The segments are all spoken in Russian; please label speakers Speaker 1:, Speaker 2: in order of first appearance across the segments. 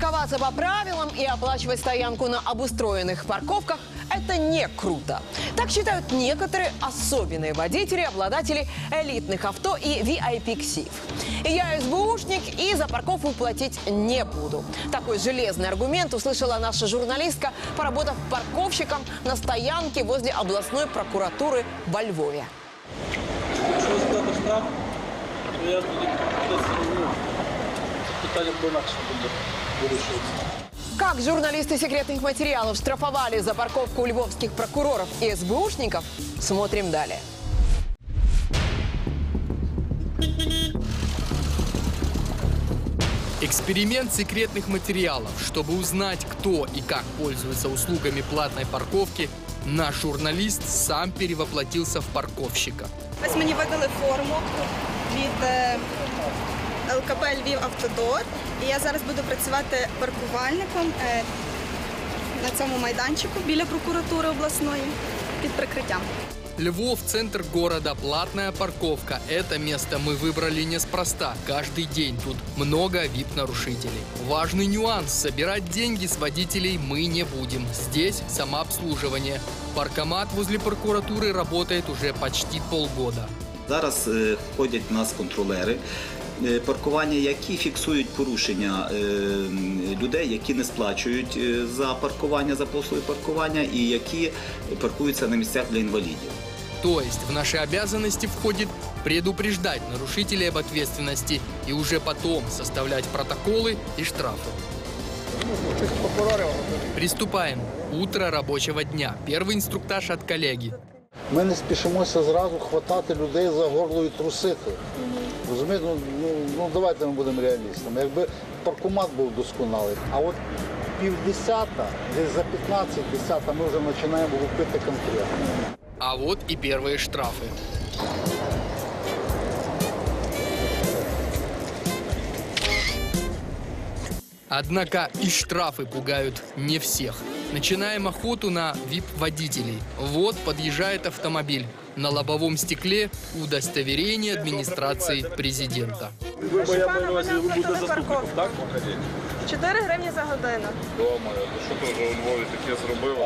Speaker 1: Парковаться по правилам и оплачивать стоянку на обустроенных парковках – это не круто. Так считают некоторые особенные водители, обладатели элитных авто и VIP-ксив. Я СБУшник и за парковку платить не буду. Такой железный аргумент услышала наша журналистка, поработав парковщиком на стоянке возле областной прокуратуры во Львове.
Speaker 2: Якщо складати штраф, то я тоді ну, питання по інакше буде вирішуватися.
Speaker 1: Как журналисты секретных материалов штрафовали за парковку львовских прокуроров и СБУшников, смотрим далее.
Speaker 3: Эксперимент секретных материалов. Чтобы узнать, кто и как пользуется услугами платной парковки, наш журналист сам перевоплотился в парковщика.
Speaker 4: Ось мені видали форму від е, ЛКП Львів Автодор. І я зараз буду працювати паркувальником е, на цьому майданчику біля прокуратури обласної під прикриттям.
Speaker 3: Львов – центр города, платная парковка. Это место мы выбрали неспроста. Каждый день тут много вип-нарушителей. Важный нюанс – собирать деньги с водителей мы не будем. Здесь самообслуживание. Паркомат возле прокуратуры работает уже почти полгода.
Speaker 5: Зараз е, ходять у нас контролери е, паркування, які фіксують порушення е, людей, які не сплачують е, за паркування, за послуги паркування і які паркуються на місцях для інвалідів.
Speaker 3: То есть в наши обязанности входит предупреждать нарушителей об ответственности и уже потом составлять протоколы и штрафы. Приступаем. Утро рабочего дня. Первый инструктаж от коллеги.
Speaker 6: Ми не спішимося зразу хватати людей за горло і трусити. Розумієте, ну, ну, ну давайте ми будемо реалістами. Якби паркомат був досконалий, а от півдесята, десь за 15 десята ми вже починаємо лупити конкретно.
Speaker 3: А вот и первые штрафы. Однако и штрафы пугают не всех. Начинаем охоту на VIP-водителей. Вот подъезжает автомобиль. На лобовом стекле удостоверение администрации президента.
Speaker 2: Ви моя маю на увазі, ви будете заступником, так?
Speaker 4: 4 гривні за годину.
Speaker 7: Дома, то що теж у Львові таке зробив?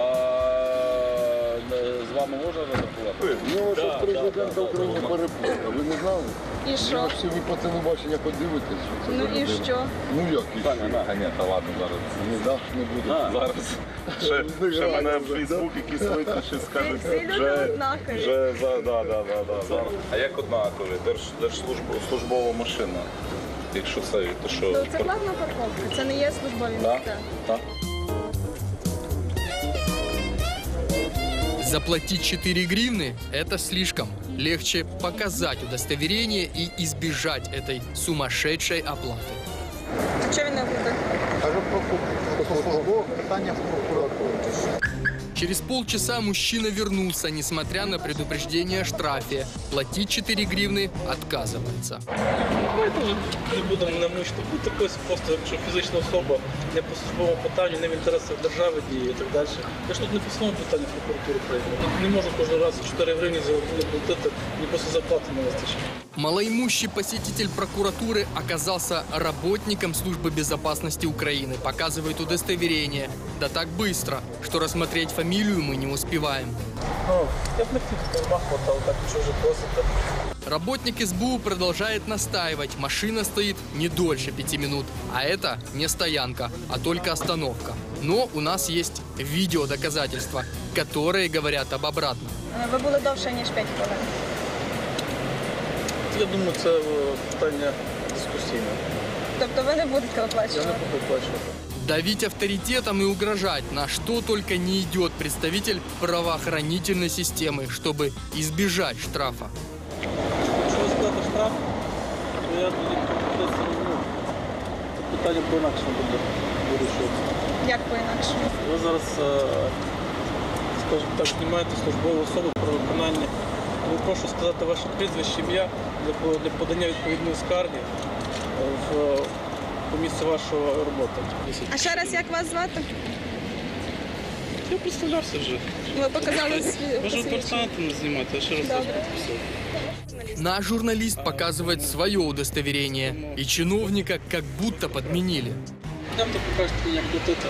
Speaker 2: А е, з вами можна розрахувати?
Speaker 6: Ну,
Speaker 2: що президента
Speaker 6: України перепутав. Ви не знали?
Speaker 4: І що?
Speaker 6: всі ви по телебачення подивитесь, що
Speaker 4: Ну і що?
Speaker 6: Ну як? і
Speaker 7: Та, ні, ні, та ладно, зараз.
Speaker 6: Не дав, не буде.
Speaker 7: Зараз ще, ще мене в Фейсбук якісь витащить, скажуть,
Speaker 4: Всі люди
Speaker 7: вже,
Speaker 4: однакові.
Speaker 7: вже, за, да, да, да, да. А як однакові? Держ, держслужба, службова машина. Якщо це, то що?
Speaker 4: Ну це платна парковка, це не є службові
Speaker 7: Да?
Speaker 4: місця.
Speaker 7: Так.
Speaker 3: Заплатить 4 гривны – это слишком. Легче показать удостоверение и избежать этой сумасшедшей оплаты.
Speaker 4: Не буде?
Speaker 6: Кажу про службове питання в прокуратурі.
Speaker 3: Через полчаса мужчина вернулся, несмотря на предупреждение о штрафе. Платить 4 гривны отказывается.
Speaker 2: Давайте вже не будемо мене мучити. Будь якось просто, якщо фізична особа не по службовому питанню, не в інтересах держави діє і так далі. Я ж тут не по своєму питанню прокуратури прийму. Не можу кожен раз 4 гривні за годину платити, мені просто зарплати не вистачить.
Speaker 3: Малоимущий посетитель прокуратуры оказался работником службы безопасности Украины. Показывает удостоверение. Да так быстро, что рассмотреть фамилию мы не успеваем.
Speaker 2: Ну, я б не хотів розмахувати, але так якщо вже просите.
Speaker 3: Работник СБУ продолжает настаивать. Машина стоит не дольше пяти минут. А это не стоянка, а только остановка. Но у нас есть видеодоказательства, которые говорят об обратном.
Speaker 4: Е, Ви були довше, ніж 5 хвилин.
Speaker 2: Я думаю, це е, питання дискусійне.
Speaker 4: Тобто ви не будете
Speaker 2: Я не
Speaker 4: оплачувати?
Speaker 2: буду плачувати.
Speaker 3: Давить авторитетом и угрожать, на что только не идет представитель правоохранительной системы, чтобы избежать штрафа.
Speaker 2: Якщо ви складете штраф, то я тоді десь, ну, це питання по інакше буде вирішуватися.
Speaker 4: Як по-інакшому?
Speaker 2: Ви зараз, е, скажімо так, знімаєте службову особу про виконання. Ви прошу сказати ваше прізвище, ім'я для, по- для подання відповідної скарги е, в по місцю вашої роботи.
Speaker 4: А ще раз як вас звати?
Speaker 2: Я представлявся вже.
Speaker 4: Ви показали свій
Speaker 2: Ви ж
Speaker 4: посвідчення.
Speaker 2: перестанете не знімати, я ще раз вас
Speaker 4: Добре.
Speaker 2: попросив.
Speaker 3: Наш журналист показывает свое удостоверение, и чиновника как будто подменили.
Speaker 2: Там то покажете мені, як платити.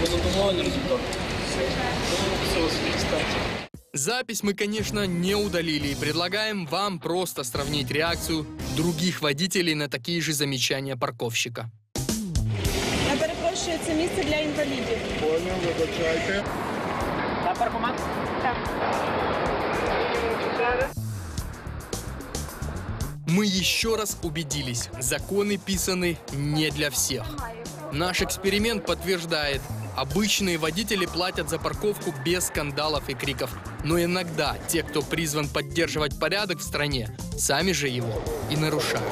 Speaker 2: Ви задоволені результатом? Все, свої ставте.
Speaker 3: Запись мы, конечно, не удалили и предлагаем вам просто сравнить реакцию других водителей на такие же замечания парковщика.
Speaker 4: Я перепрошую, це місце для інвалідів.
Speaker 3: Мы еще раз убедились, законы писаны не для всех. Наш эксперимент подтверждает, обычные водители платят за парковку без скандалов и криков. но иногда те, кто призван поддерживать порядок в стране, сами же его и нарушают.